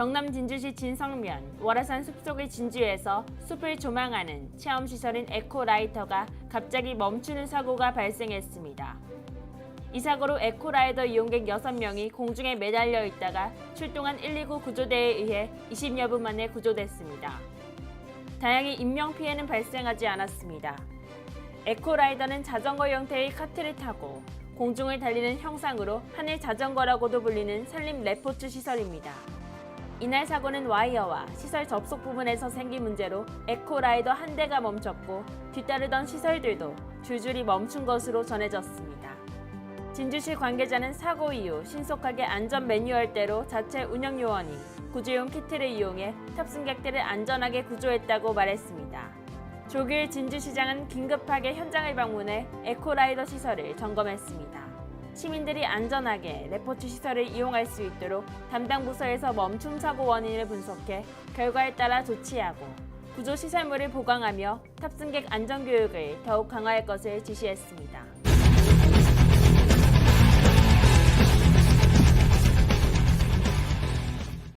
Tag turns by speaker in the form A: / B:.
A: 경남 진주시 진성면 월화산 숲속의 진주에서 숲을 조망하는 체험시설인 에코라이터가 갑자기 멈추는 사고가 발생했습니다. 이 사고로 에코라이더 이용객 6명이 공중에 매달려 있다가 출동한 119 구조대에 의해 20여 분 만에 구조됐습니다. 다행히 인명피해는 발생하지 않았습니다. 에코라이더는 자전거 형태의 카트를 타고 공중을 달리는 형상으로 하늘 자전거라고도 불리는 산림 레포츠 시설입니다. 이날 사고는 와이어와 시설 접속 부분에서 생긴 문제로 에코라이더 한 대가 멈췄고 뒤따르던 시설들도 줄줄이 멈춘 것으로 전해졌습니다. 진주시 관계자는 사고 이후 신속하게 안전 매뉴얼대로 자체 운영 요원이 구조용 키트를 이용해 탑승객들을 안전하게 구조했다고 말했습니다. 조규일 진주시장은 긴급하게 현장을 방문해 에코라이더 시설을 점검했습니다. 시민들이 안전하게 레포츠 시설을 이용할 수 있도록 담당 부서에서 멈춤 사고 원인을 분석해 결과에 따라 조치하고 구조 시설물을 보강하며 탑승객 안전 교육을 더욱 강화할 것을 지시했습니다.